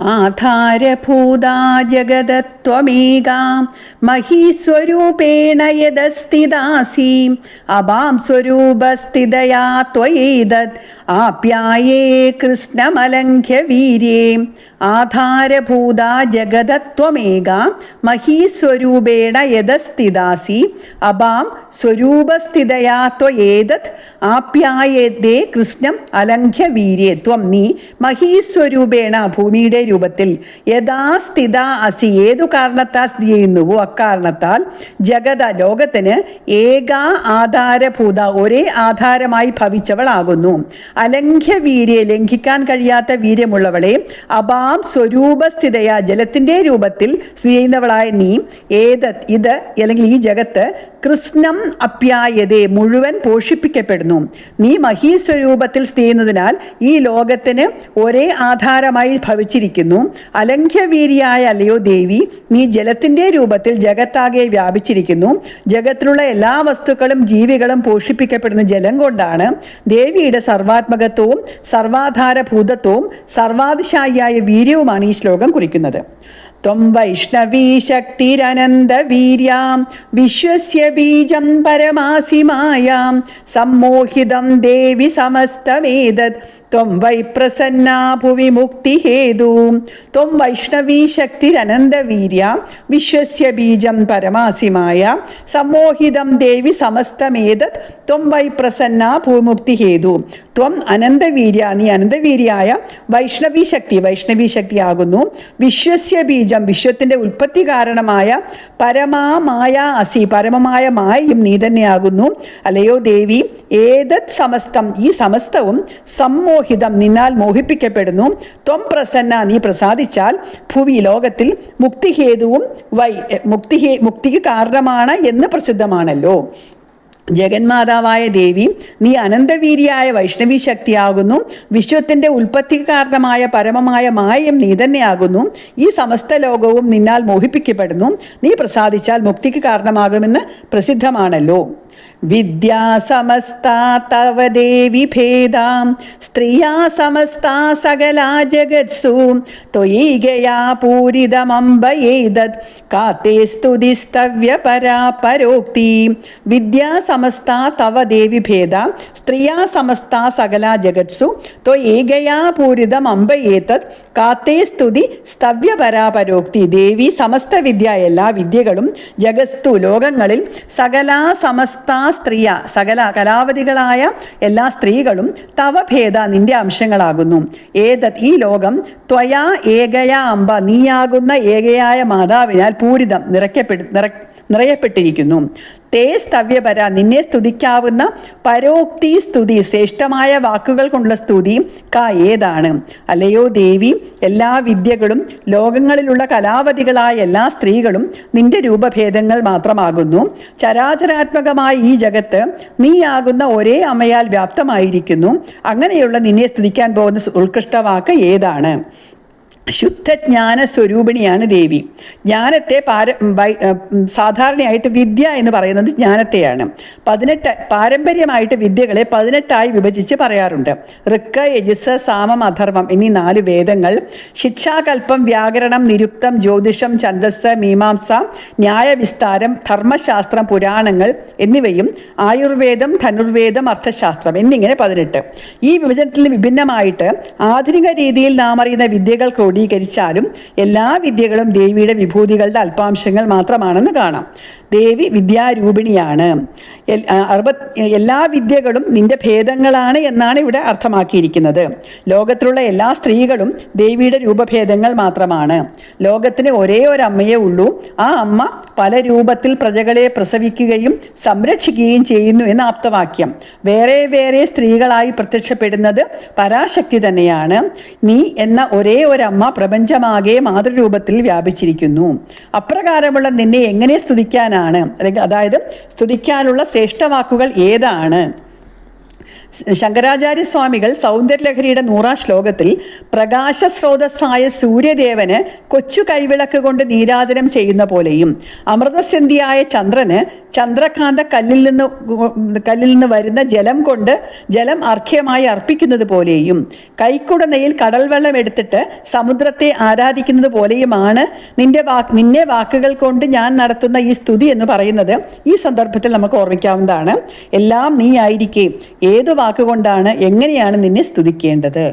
ആധാരഭൂതാ ജഗതത്വമേകാ മഹീസ്വരൂപേണ യദസ്ഥിതാസി. അപാം സ്വരൂപസ്ഥിതയാ ത്വയേതത്. ആപ്യായേ കൃഷ്ണമലംഘ്യ വീര്യേ ആധാരഭൂതാ ജഗതത്വമേക മഹീസ്വരൂപേണ യദസ്ഥിതാസി. അപാം സ്വരൂപസ്ഥിതയാ ത്വയേതത്. ആപ്യായേ കൃഷ്ണം അലംഘ്യ വീര്യേ ത്വം നീ മഹീസ്വരൂപേണ ഭൂമിയുടെ രൂപത്തിൽ യഥാസ്ഥിത അസി ഏതു കാരണത്താൽ സ്ഥിതി ചെയ്യുന്നുവോ അക്കാരണത്താൽ ജഗത ലോകത്തിന് ഏക ആധാരഭൂത ഒരേ ആധാരമായി ഭവിച്ചവളാകുന്നു. അലംഘ്യ വീര്യെ ലംഘിക്കാൻ കഴിയാത്ത വീര്യമുള്ളവളെ അപാം സ്വരൂപസ്ഥിതയ ജലത്തിന്റെ രൂപത്തിൽ സ്ഥിതി ചെയ്യുന്നവളായ നീ ഏത് ഇത് അല്ലെങ്കിൽ ഈ ജഗത്ത് കൃഷ്ണം അപ്യായതേ മുഴുവൻ പോഷിപ്പിക്കപ്പെടുന്നു. നീ മഹീസ്വരൂപത്തിൽ ചെയ്യുന്നതിനാൽ ഈ ലോകത്തിന് ഒരേ ആധാരമായി ഭവിച്ചിരിക്കുന്നു. അലംഘ്യവീരിയായ അല്ലയോ ദേവി നീ ജലത്തിന്റെ രൂപത്തിൽ ജഗത്താകെ വ്യാപിച്ചിരിക്കുന്നു. ജഗത്തിലുള്ള എല്ലാ വസ്തുക്കളും ജീവികളും പോഷിപ്പിക്കപ്പെടുന്ന ജലം കൊണ്ടാണ് ദേവിയുടെ സർവാത്മകത്വവും സർവാധാരഭൂതത്വവും സർവാതിശായിയായ വീര്യവുമാണ് ഈ ശ്ലോകം കുറിക്കുന്നത്. ത്വം വൈഷ്ണവീ विश्वस्य വിശ്വസ്യ ബീജം मायां सम्मोहितं സമ്മോഹിതം ദേവി സമസ്തമേതത് ത്വം വൈ പ്രസന്നാ ഭുവി മുക്തിഹേതു ത്വം വൈഷ്ണവീ ശക്തിരനന്തവീര്യ വിശ്വസ്യ ബീജം പരമാസിമായ. സമോഹിതം ദേവി സമസ്തമേതത്. ത്വം വൈ പ്രസന്നാ ഭൂമുക്തിഹേതു ത്വം അനന്തവീര്യ നീ അനന്തവീര്യായ. വൈഷ്ണവീ ശക്തി വൈഷ്ണവി ശക്തിയാകുന്നു. വിശ്വസ്യ ബീജം വിശ്വത്തിന്റെ ഉൽപ്പത്തി കാരണമായ. പരമാമായ അസി പരമമായ മായയും നീ തന്നെയാകുന്നു. അല്ലയോ ദേവി ഏതത് സമസ്തം ഈ സമസ്തവും സമ്മോഹിതം നിന്നാൽ മോഹിപ്പിക്കപ്പെടുന്നു. ത്വം പ്രസന്ന നീ പ്രസാദിച്ചാൽ ഭൂവി ലോകത്തിൽ മുക്തിഹേതുവും വൈ മുക്തിഹേ മുക്തിക്ക് കാരണമാണ് എന്ന് പ്രസിദ്ധമാണല്ലോ. ജഗന്മാതാവായ ദേവി നീ അനന്തവീര്യായ വൈഷ്ണവി ശക്തിയാകുന്നു. വിശ്വത്തിന്റെ ഉൽപ്പത്തി കാരണമായ പരമമായ മായം നീ തന്നെയാകുന്നു. ഈ സമസ്ത ലോകവും നിന്നാൽ മോഹിപ്പിക്കപ്പെടുന്നു. നീ പ്രസാദിച്ചാൽ മുക്തിക്ക് കാരണമാകുമെന്ന് പ്രസിദ്ധമാണല്ലോ. വിദ്യാ സമസ്താ തവ ദേവി ഭേദാം. സ്ത്രീയാ സമസ്താ സകലാ ജഗത്സു. ത്വയീകയാ പൂരിതമംബയേതത് കാത്തേ സ്തുതിസ്തവ്യ പരാ പരോക്തി. വിദ്യാ സമസ്താ തവ ദേവി ഭേദ. സ്ത്രീയാ സമസ്താ സകലാ ജഗത്സു. ത്വയേകയാ പൂരിതം അംബയേതത് കാത്തേ സ്തുതി സ്തവ്യ പരാപരോക്തി ദേവി സമസ്ത വിദ്യ എല്ലാ വിദ്യകളും ജഗസ്തു ലോകങ്ങളിൽ സകലാ സമസ്ത സ്ത്രീയ. സകല കലാവതികളായ എല്ലാ സ്ത്രീകളും തവ ഭേദ നിന്റെ അംശങ്ങളാകുന്നു. ഏതത് ഈ ലോകം? ത്വയാ ഏകയാ അമ്പ നീയാകുന്ന ഏകയായ മാതാവിനാൽ പൂരിതം നിറയ്ക്കപ്പെടു നിറ നിറയപ്പെട്ടിരിക്കുന്നു. തേ സ്തവ്യപര നിന്നെ സ്തുതിക്കാവുന്ന പരോക്തി സ്തുതി ശ്രേഷ്ഠമായ വാക്കുകൾ കൊണ്ടുള്ള സ്തുതി ക ഏതാണ്? അല്ലയോ ദേവി എല്ലാ വിദ്യകളും ലോകങ്ങളിലുള്ള കലാവതികളായ എല്ലാ സ്ത്രീകളും നിന്റെ രൂപഭേദങ്ങൾ മാത്രമാകുന്നു. ചരാചരാത്മകമായ ഈ ജഗത്ത് നീയാകുന്ന ഒരേ അമ്മയാൽ വ്യാപ്തമായിരിക്കുന്നു. അങ്ങനെയുള്ള നിന്നെ സ്തുതിക്കാൻ പോകുന്ന ഉത്കൃഷ്ട വാക്ക് ഏതാണ്? ശുദ്ധജ്ഞാന സ്വരൂപിണിയാണ് ദേവി. ജ്ഞാനത്തെ പാര സാധാരണയായിട്ട് വിദ്യ എന്ന് പറയുന്നത് ജ്ഞാനത്തെയാണ്. പതിനെട്ട് പാരമ്പര്യമായിട്ട് വിദ്യകളെ പതിനെട്ടായി വിഭജിച്ച് പറയാറുണ്ട്. ഋക്ക യജുസ് സാമം അധർമ്മം എന്നീ നാല് വേദങ്ങൾ ശിക്ഷാകൽപ്പം വ്യാകരണം നിരുക്തം ജ്യോതിഷം ഛന്ദസ് മീമാംസ ന്യായവിസ്താരം ധർമ്മശാസ്ത്രം പുരാണങ്ങൾ എന്നിവയും ആയുർവേദം ധനുർവേദം അർത്ഥശാസ്ത്രം എന്നിങ്ങനെ പതിനെട്ട്. ഈ വിഭജനത്തിൽ വിഭിന്നമായിട്ട് ആധുനിക രീതിയിൽ നാം അറിയുന്ന വിദ്യകൾ ക്രോഡീകരിച്ചാലും എല്ലാ വിദ്യകളും ദേവിയുടെ വിഭൂതികളുടെ അല്പാംശങ്ങൾ മാത്രമാണെന്ന് കാണാം. ദേവി വിദ്യാരൂപിണിയാണ്. അറുപത് എല്ലാ വിദ്യകളും നിന്റെ ഭേദങ്ങളാണ് എന്നാണ് ഇവിടെ അർത്ഥമാക്കിയിരിക്കുന്നത്. ലോകത്തിലുള്ള എല്ലാ സ്ത്രീകളും ദേവിയുടെ രൂപഭേദങ്ങൾ മാത്രമാണ്. ലോകത്തിന് ഒരേ ഒരു അമ്മയേ ഉള്ളൂ. ആ അമ്മ പല രൂപത്തിൽ പ്രജകളെ പ്രസവിക്കുകയും സംരക്ഷിക്കുകയും ചെയ്യുന്നു എന്ന ആപ്തവാക്യം. വേറെ വേറെ സ്ത്രീകളായി പ്രത്യക്ഷപ്പെടുന്നത് പരാശക്തി തന്നെയാണ്. നീ എന്ന ഒരേ ഒരമ്മ പ്രപഞ്ചമാകെ മാതൃരൂപത്തിൽ വ്യാപിച്ചിരിക്കുന്നു. അപ്രകാരമുള്ള നിന്നെ എങ്ങനെ സ്തുതിക്കാനാണ്? അല്ലെങ്കിൽ അതായത് സ്തുതിക്കാനുള്ള ശ്രേഷ്ഠവാക്കുകൾ ഏതാണ്? ശങ്കരാചാര്യ സ്വാമികൾ സൗന്ദര്യലഹരിയുടെ നൂറാം ശ്ലോകത്തിൽ പ്രകാശ സ്രോതസ്സായ സൂര്യദേവന് കൊച്ചു കൈവിളക്ക് കൊണ്ട് നീരാദനം ചെയ്യുന്ന പോലെയും അമൃതസന്ധിയായ ചന്ദ്രന് ചന്ദ്രകാന്ത കല്ലിൽ നിന്ന് കല്ലിൽ നിന്ന് വരുന്ന ജലം കൊണ്ട് ജലം അർഘ്യമായി അർപ്പിക്കുന്നത് പോലെയും കൈക്കുടനയിൽ കടൽ വെള്ളം എടുത്തിട്ട് സമുദ്രത്തെ ആരാധിക്കുന്നത് പോലെയുമാണ് നിന്റെ വാക്ക് നിന്നെ വാക്കുകൾ കൊണ്ട് ഞാൻ നടത്തുന്ന ഈ സ്തുതി എന്ന് പറയുന്നത്. ഈ സന്ദർഭത്തിൽ നമുക്ക് ഓർമ്മിക്കാവുന്നതാണ്. എല്ലാം നീ ആയിരിക്കേ. ഏത് വാക്കുകൊണ്ടാണ് എങ്ങനെയാണ് നിന്നെ സ്തുതിക്കേണ്ടത്?